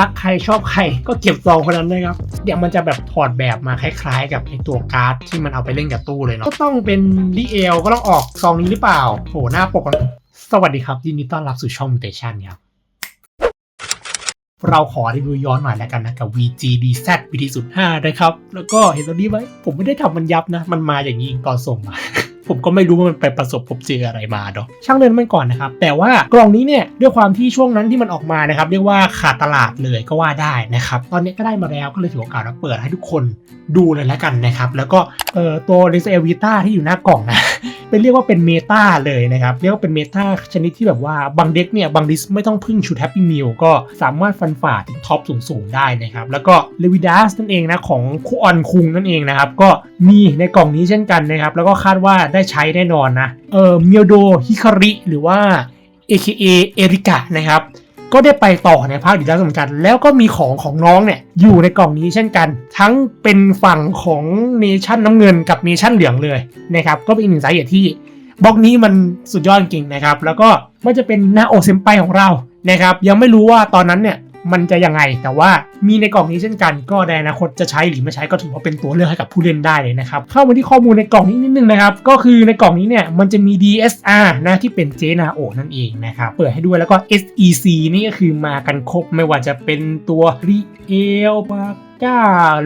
รักใครชอบใครก็เก็บซองคนนั้นนะครับ เดี๋ยวมันจะแบบถอดแบบมาคล้ายๆ กับไอตัวการ์ดที่มันเอาไปเล่นกับตู้เลยเนาะก็ต้องเป็นดีเอลก็ต้องออกซองนี้หรือเปล่าโหหน้าปกสวัสดีครับยินดีต้อนรับสู่ช่อง Mutation ครับ เราขอรีวิวย้อนหน่อยแล้วกันนะ กับ VGDZ VT 0 5 นะครับ แล้วก็เห็นตรงนี้ไหมผมไม่ได้ทำมันยับนะ มันมาอย่างนี้ตอนส่งมา ผมก็ไม่รู้ว่ามันไปประสบพบเจออะไรมาเนาะช่างเดินมันก่อนนะครับ แต่ว่ากล่องนี้เนี่ยด้วยความที่ช่วงนั้นที่มันออกมานะครับ เรียกว่าขาดตลาดเลยก็ว่าได้นะครับ ตอนนี้ก็ได้มาแล้วก็เลยถือโอกาสมาเปิดให้ทุกคนดูเลยแล้วกันนะครับ แล้วก็เอ่อตัว r e s e l Vita ที่อยู่หน้ากล่องนะ เป็นเรียกว่าเป็นเมตาเลยนะครับเรียกว่าเป็นเมตาชนิดที่แบบว่าบางเด็กเนี่ยบางลิสไม่ต้องพึ่งชุดแฮปปี้มิลก็สามารถฟันฝ่าถึงท็อปสูงๆได้นะครับแล้วก็เลวิดัสนั่นเองนะของคูออนคุงนั่นเองนะครับก็มีในกล่องนี้เช่นกันนะครับแล้วก็คาดว่าได้ใช้แน่นอนนะเออเมียวโดฮิคาริหรือว่า AKA เอริกะนะครับ ก็ได้ไปต่อในภาคดีแล้วเหมือนกัน แล้วก็มีของของน้องเนี่ยอยู่ในกล่องนี้เช่นกัน ทั้งเป็นฝั่งของเนชั่นน้ำเงินกับเนชั่นเหลืองเลยนะครับก็เป็นอีกหนึ่งสาเหตุที่บล็อกนี้มันสุดยอดจริงนะครับ แล้วก็มันจะเป็นนาโอเซมไปของเรานะครับยังไม่รู้ว่าตอนนั้นเนี่ย มันจะยังไง แต่ว่ามีในกล่องนี้เช่นกัน ก็ในอนาคตจะใช้หรือไม่ใช้ก็ถือว่าเป็นตัวเลือกให้กับผู้เล่นได้เลยนะครับ เข้ามาที่ข้อมูลในกล่องนี้นิดนึงนะครับ ก็คือในกล่องนี้เนี่ยมันจะมี DSR นะที่เป็นเจนาโอนั่นเองนะครับ เปิดให้ด้วยแล้วก็ SEC นี่ก็คือมากันครบไม่ว่าจะเป็นตัวรีเอลปาก้า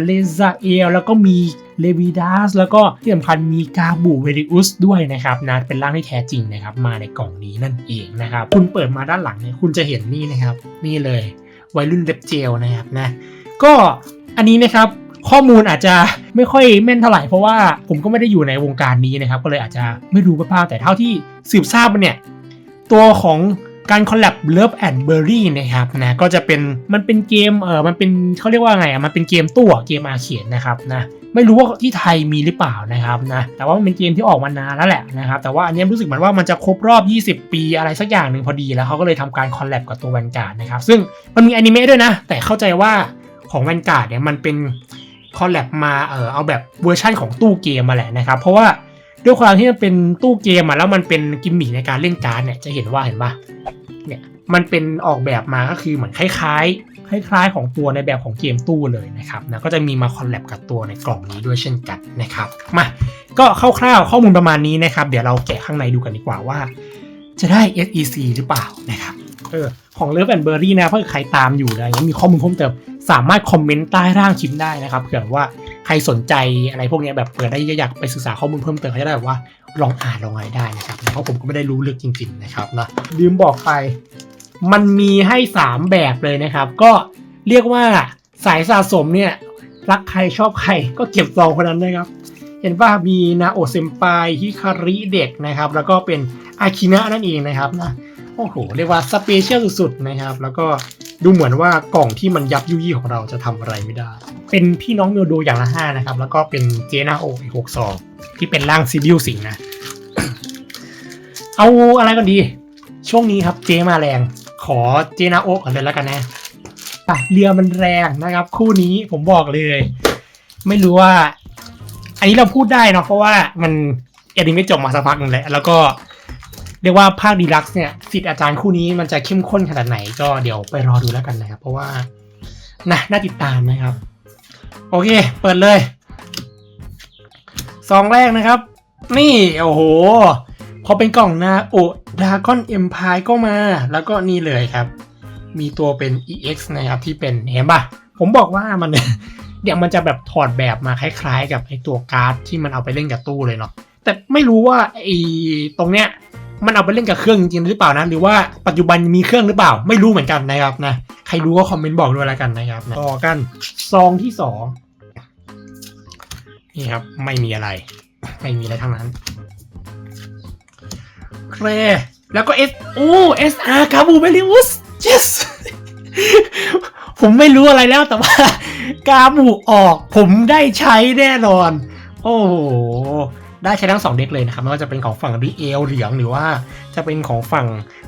เลซาเอลแล้วก็มีเลวิดัสแล้วก็ที่สำคัญมีกาบูเวริอุสด้วยนะครับนะเป็นร่างที่แท้จริงนะครับ มาในกล่องนี้นั่นเองนะครับ คุณเปิดมาด้านหลังเนี่ยคุณจะเห็นนี่นะครับ นี่เลย วัยรุ่นเล็บเจลนะครับนะก็อันนี้นะครับข้อมูลอาจจะไม่ค่อยแม่นเท่าไหร่เพราะว่าผมก็ไม่ได้อยู่ในวงการนี้นะครับ ก็เลยอาจจะไม่รู้บ้างแต่เท่าที่สืบทราบมาเนี่ย ตัวของการคอลแลบ Love and Berry นะครับนะก็จะเป็นมันเป็นเกมเออมันเป็นเขาเรียกว่าไงอะมันเป็นเกมตู้วเกมอาเขียนนะครับนะ ไม่รู้ว่าที่ไทยมีหรือเปล่านะครับนะแต่ว่ามันเป็นเกมที่ออกมานานแล้วแหละนะครับแต่ว่าอันนี้รู้สึกเหมือนว่ามันจะครบรอบ 20 ปีอะไรสักอย่างหนึ่งพอดีแล้วเขาก็เลยทำการคอลแลบกับตัวแวนการ์ดนะครับซึ่งมันมีอนิเมะด้วยนะ แต่เข้าใจว่าของแวนการ์ดเนี่ยมันเป็นคอลแลบมาเออเอาแบบเวอร์ชั่นของตู้เกมมาแหละนะครับเพราะว่าด้วยความที่มันเป็นตู้เกมอะแล้วมันเป็นกิมมิคในการเล่นการ์ดเนี่ยจะเห็นว่าเห็นปะเนี่ยมันเป็นออกแบบมาก็คือเหมือนคล้ายๆ คล้ายๆของตัวในแบบของเกมตู้เลยนะครับนะก็จะมีมาคอลแลบกับตัวในกล่องนี้ด้วยเช่นกันนะครับมาก็คร่าวๆข้อมูลประมาณนี้นะครับ เดี๋ยวเราแกะข้างในดูกันดีกว่าว่า จะได้ SEC หรือเปล่านะครับเออของเลิฟแอนเบอร์รี่นะเพื่อใครตามอยู่นะยังมีข้อมูลเพิ่มเติมสามารถคอมเมนต์ใต้ร่างคลิปได้นะครับเผื่อว่าใครสนใจอะไรพวกนี้แบบเปิดได้อยากไปศึกษาข้อมูลเพิ่มเติมเขาจะได้แบบว่าลองอ่านลองอะไรได้นะครับเพราะผมก็ไม่ได้รู้ลึกจริง ๆ นะครับนะลืมบอกไป มันมีให้ 3 แบบเลยนะครับ ก็เรียกว่าสายสะสมเนี่ย รักใครชอบใครก็เก็บซองคนนั้นนะครับ เห็นว่ามีนาโอเซมปายฮิคาริเด็กนะครับ แล้วก็เป็นอาคินะนั่นเองนะครับนะโอ้โห เรียกว่าสเปเชียลสุดๆนะครับ แล้วก็ดูเหมือนว่ากล่องที่มันยับยุยี่ของเราจะทำอะไรไม่ได้ เป็นพี่น้องเมลโดอย่างละห้านะครับ แล้วก็เป็นเจนาโออีกหกซองที่เป็นร่างซิบิลสิงนะ เอาอะไรกันดี ช่วงนี้ครับเจมาแรง ขอเจนาโอก่อนเลยแล้วกันนะอะเรือมันแรงนะครับ คู่นี้ผมบอกเลย ไม่รู้ว่า อันนี้เราพูดได้เนาะเพราะว่ามันแอนิเมะจบมาสักพักนึงแหล้วแล้วก็เรียกว่าภาคดีลักซ์เนี่ยสิทธิ์อาจารย์คู่นี้มันจะเข้มข้นขนาดไหนก็เดี๋ยวไปรอดูแล้วกันนะครับ เพราะว่านะน่าติดตามนะครับ โอเค เปิดเลยซองแรกนะครับ นี่ โอ้โห พอเป็นกล่องนาโอดากอนเอ็มพายก็มา แล้วก็นี่เลยครับ มีตัวเป็น EX นะครับที่เป็นเห็นปะผมบอกว่ามันเดี๋ยวมันจะแบบถอดแบบมาคล้ายๆ กับไอตัวการ์ดที่มันเอาไปเล่นกับตู้เลยเนาะแต่ไม่รู้ว่าไอตรงเนี้ยมันเอาไปเล่นกับเครื่องจริงหรือเปล่านะหรือว่าปัจจุบันมีเครื่องหรือเปล่า ไม่รู้เหมือนกันนะครับนะใครรู้ก็คอมเมนต์บอกด้วยแล้วกันนะครับนะต่อกันซองที่สองนี่ครับไม่มีอะไร ไม่มีอะไรทั้งนั้น เครแล้วก็ S โอ้ SR คาบูเบลิอุส yes ผมไม่รู้อะไรแล้วแต่ว่ากาบูออก ผมได้ใช้แน่นอน โอ้โห ได้ใช้ทั้งสองเด็กเลยนะครับไม่ว่าจะเป็นของฝั่งรีเอลเหลืองหรือว่า จะเป็นของฝั่ง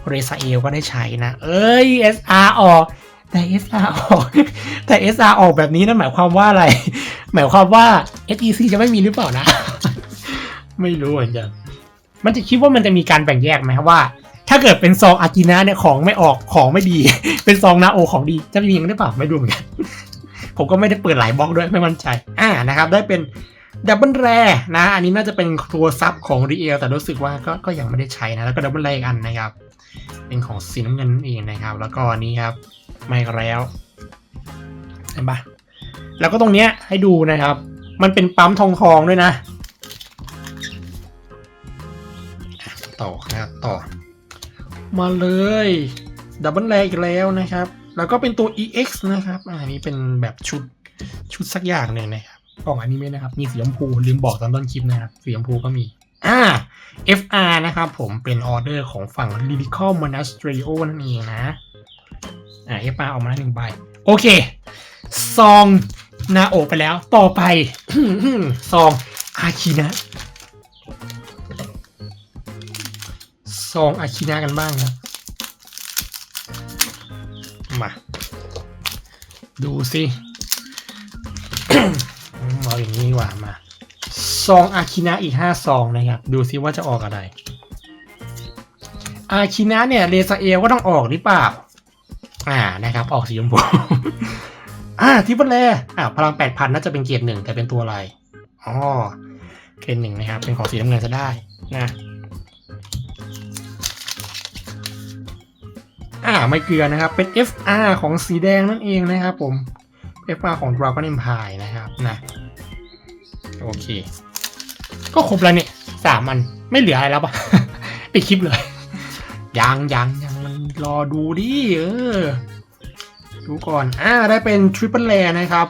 เรซาเอลก็ได้ใช้นะ เอ้ย SR ออกแต่ SR ออก แต่ SR ออกแบบนี้นั่นหมายความว่าอะไร หมายความว่า SEC จะไม่มีหรือเปล่านะ ไม่รู้เหมือนกัน มันจะคิดว่ามันจะมีการแบ่งแยกไหมว่า ถ้าเกิดเป็นซองอากินะเนี่ยของไม่ออกของไม่ดี เป็นซองนาโอของดีจะมีอย่างนั้นหรือเปล่าไม่รู้เหมือนกันผมก็ไม่ได้เปิดหลายบล็อกด้วยไม่มั่นใจอ่านะครับได้เป็นดับเบิลแรนะ อันนี้น่าจะเป็นตัวซับของรีเอลแต่รู้สึกว่าก็ก็ยังไม่ได้ใช้นะ แล้วก็ดับเบิลแรอีกอันนะครับ เป็นของสีน้ำเงินเองนะครับ แล้วก็อันนี้ครับไม่แล้วเห็นปะแล้วก็ตรงเนี้ยให้ดูนะครับ มันเป็นปั๊มทองทองด้วยนะ ต่อนะครับต่อ มาเลยดับเบิลแรอีกแล้วนะครับ แล้วก็เป็นตัว EX นะครับอะอันนี้เป็นแบบชุดชุดสักอย่างหนึ่งนะครับกล่องอนิเมะนะครับ มีสีชมพูลืมบอกตอนต้นคลิปนะครับสีชมพูก็มีอ่า FR นะครับผมเป็นออเดอร์ของฝั่ง Lyrical Monasterio นั่นเองนะอ่า FR ออกมาแล้วหนึ่งใบ โอเค ซองนาโอไปแล้ว ต่อไป ซองอาคินะ ซองอาคินะกันบ้างครับ มา ดูสิเอาอย่างนี้ว่ามา ซองอาคินะอีกห้าซองนะครับ ดูซิว่าจะออกอะไร อาคินะเนี่ยเรซาเอลก็ต้องออกหรือเปล่า อ่านะครับ ออกสีชมพูอ่าทิปเปิลแลอ่าพลังแปดพันน่าจะเป็นเกียร์หนึ่งแต่เป็นตัวอะไรอ๋อเกียร์หนึ่งนะครับ เป็นของสีน้ำเงินจะได้นะ อ่าไม่เกลือนะครับ เป็น FR ของสีแดงนั่นเองนะครับผม FR ของ Dragon Empire นะครับนะโอเค ก็ครบแล้วเนี่ยสามมันไม่เหลืออะไรแล้วปะปิดคลิปเลย ยังยังยังมันรอดูดิเออ ดูก่อน อ่า ได้เป็น Triple Rare นะครับ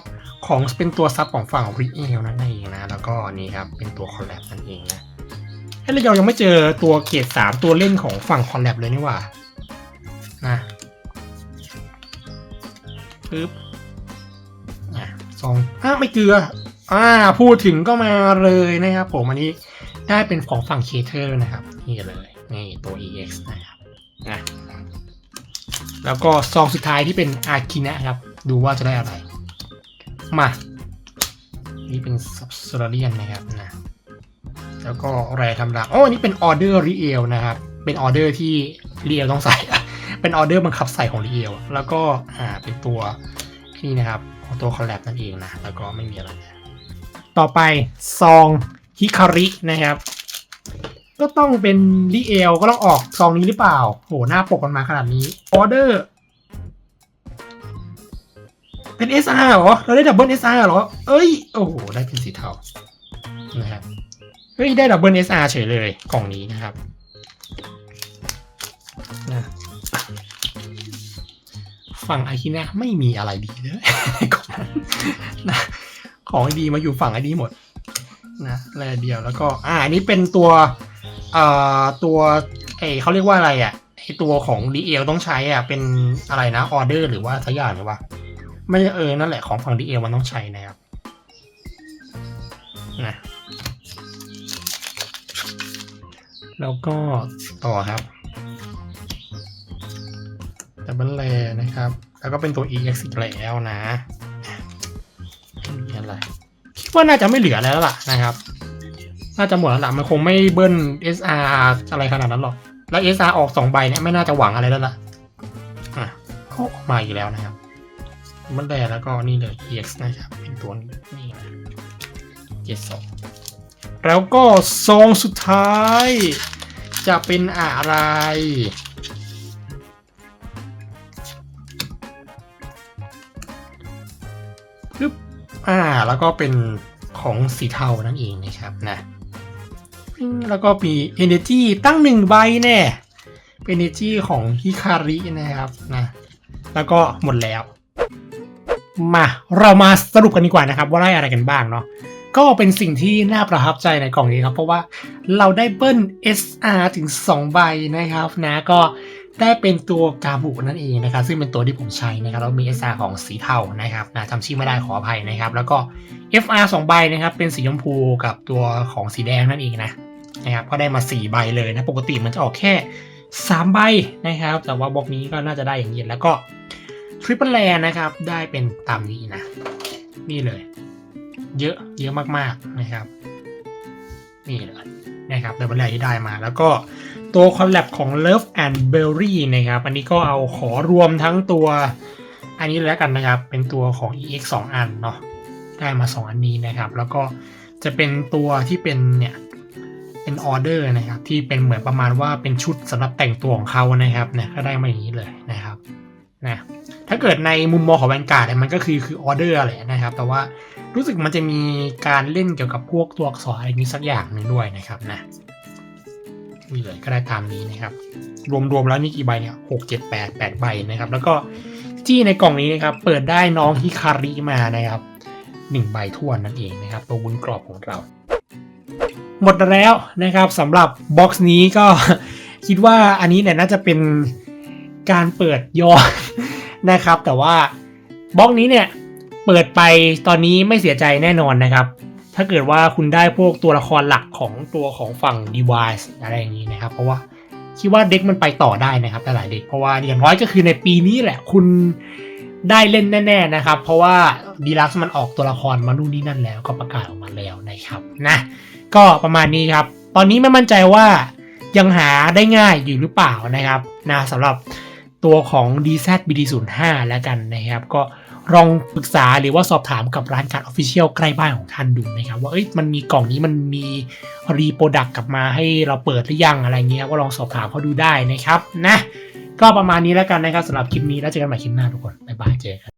ของเป็นตัวซับของฝั่งริเอลนั่นเองนะ แล้วก็นี่ครับ เป็นตัวคอลแลบนั่นเองนะเฮ้เรายังไม่เจอตัวเกรดสามตัวเล่นของฝั่งคอลแลบเลยนี่ว่า นะปึ๊บอะสองอะไม่เกลือ อ่า พูดถึงก็มาเลยนะครับผมอันนี้ได้เป็นของฝั่งเคเทอร์นะครับ นี่เลยนี่ตัว EX นะครับนะแล้วก็ซองสุดท้ายที่เป็นอาคินะครับ ดูว่าจะได้อะไร มา นี่เป็นซับซ r เรียนนะครับนะแล้วก็แรธรรมดาอ๋ออันนี้เป็นออเดอร์รีเอลนะครับ เป็นออเดอร์ที่รีเอลต้องใส่ เป็นออเดอร์บังคับใส่ของรีเอลแล้วก็อ่าเป็นตัวนี่นะครับของตัวคอลแลบนั่นเองนะ แล้วก็ไม่มีอะไร ต่อไปซองฮิคารินะครับ ก็ต้องเป็นรีเอลก็ต้องออกซองนี้หรือเปล่า โหหน้าปกมันมาขนาดนี้ออเดอร์เป็น SR เหรอ เราได้ดับเบิล SR เหรอ เอ้ย โอ้โห ได้เป็นสีเทา นะครับ เฮ้ย ได้ดับเบิล SR เฉยเลย กล่องนี้นะครับนะ ฝั่งอาคินะไม่มีอะไรดีเลยของนั้นนะของดีมาอยู่ฝั่งไอ้นี้หมดนะแรเดียวแล้วก็อ่าอันนี้เป็นตัวเอ่อตัวเอเขาเรียกว่าอะไรอะไอตัวของดีเอลต้องใช้อะเป็นอะไรนะออเดอร์หรือว่าสักอย่างหรือว่า ไม่เออนั่นแหละของฝั่งดีเอลมันต้องใช้นะครับนะแล้วก็ต่อครับ ดับเบิลแลนะครับ แล้วก็เป็นตัว EX อีกแล้วนะไม่มีอะไรคิดว่าน่าจะไม่เหลือแล้วล่ะนะครับ น่าจะหมดแล้วล่ะมันคงไม่เบิ้ล SR อะไรขนาดนั้นหรอก แล้ว SR ออกสองใบเนี่ยไม่น่าจะหวังอะไรแล้วล่ะอะก็ออกมาอีกแล้วนะครับดับเบิลแลแล้วก็นี่เลย EX นะครับเป็นตัวนี้นี่นะเจ็ดสองแล้วก็ซองสุดท้ายจะเป็นอะไร อ่า แล้วก็เป็นของสีเทานั่นเองนะครับนะอืมแล้วก็มี Energy ตั้งหนึ่งใบแน่เป็น Energy ของฮิคารินะครับนะแล้วก็หมดแล้ว มาเรามาสรุปกันดีกว่านะครับ ว่าได้อะไรกันบ้างเนาะก็เป็นสิ่งที่น่าประทับใจในกล่องนี้ครับ เพราะว่าเราได้เบิ้ล SR ถึง 2 ใบนะครับนะก็ ได้เป็นตัวกาบุนั่นเองนะครับ ซึ่งเป็นตัวที่ผมใช้นะครับแล้วมี SR ของสีเทานะครับนะจำชื่อไม่ได้ขออภัยนะครับ แล้วก็ FR 2 ใบนะครับ เป็นสีชมพูกับตัวของสีแดงนั่นเองนะนะครับ ก็ได้มา 4 ใบเลยนะ ปกติมันจะออกแค่ 3 ใบนะครับ แต่ว่าบล็อกนี้ก็น่าจะได้อย่างนี้แล้วก็ทริปเปิลแลนะครับ ได้เป็นตามนี้นะ นี่เลย เยอะเยอะมากๆนะครับ นี่เลยนะครับดับเบิลแรที่ได้มาแล้วก็ ตัวคอลแลบของ Love and Berry นะครับ อันนี้ก็เอาขอรวมทั้งตัว อันนี้แล้วกันนะครับ เป็นตัวของ EX 2 อันเนาะ ได้มา 2 อันนี้นะครับ แล้วก็จะเป็นตัวที่เป็นเนี่ย เป็นออเดอร์นะครับ ที่เป็นเหมือนประมาณว่าเป็นชุดสำหรับแต่งตัวของเขานะครับเนี่ยก็ได้มาอย่างนี้เลยนะครับ นะ ถ้าเกิดในมุมมองของแวนการ์ดเนี่ยมันก็คือคือออเดอร์แหละนะครับ แต่ว่ารู้สึกมันจะมีการเล่นเกี่ยวกับพวกตัวอักษรอะไรนี้สักอย่างหนึ่งด้วยนะครับนะ นี่เลยก็ได้ตามนี้นะครับ รวมๆแล้วนี่กี่ใบเนี่ยหกเจ็ดแปดแปดใบนะครับ แล้วก็จี้ในกล่องนี้นะครับ เปิดได้น้องฮิคาริมานะครับหนึ่งใบทั่วนนั่นเองนะครับตัววุ้นกรอบของเรา หมดแล้วนะครับสำหรับบ็อกซ์นี้ก็คิดว่าอันนี้เนี่ยน่าจะเป็นการเปิดย้อนนะครับ แต่ว่าบล็อกนี้เนี่ยเปิดไปตอนนี้ไม่เสียใจแน่นอนนะครับ ถ้าเกิดว่าคุณได้พวกตัวละครหลักของตัวของฝั่ง device อะไรอย่างนี้นะครับ เพราะว่าคิดว่าเด็กมันไปต่อได้นะครับหลายเด็กเพราะว่าอย่างน้อยก็คือในปีนี้แหละคุณได้เล่นแน่ๆนะครับ เพราะว่าดีลักซ์มันออกตัวละครมานู่นนี่นั่นแล้วก็ประกาศออกมาแล้วนะครับนะก็ประมาณนี้ครับ ตอนนี้ไม่มั่นใจว่ายังหาได้ง่ายอยู่หรือเปล่านะครับนะสำหรับตัวของ DZ BD05 แล้วกันนะครับ ก็ ลองปรึกษาหรือว่าสอบถามกับร้านการ Official ใกล้บ้านของท่านดูนะครับว่าเอ้ยมันมีกล่องนี้มันมีรีโปรดักต์กลับมาให้เราเปิดหรือยังอะไรเงี้ยก็ลองสอบถามเขาดูได้นะครับนะก็ประมาณนี้แล้วกันนะครับสำหรับคลิปนี้แล้วเจอกันใหม่คลิปหน้าทุกคนบ๊ายบายเจอกัน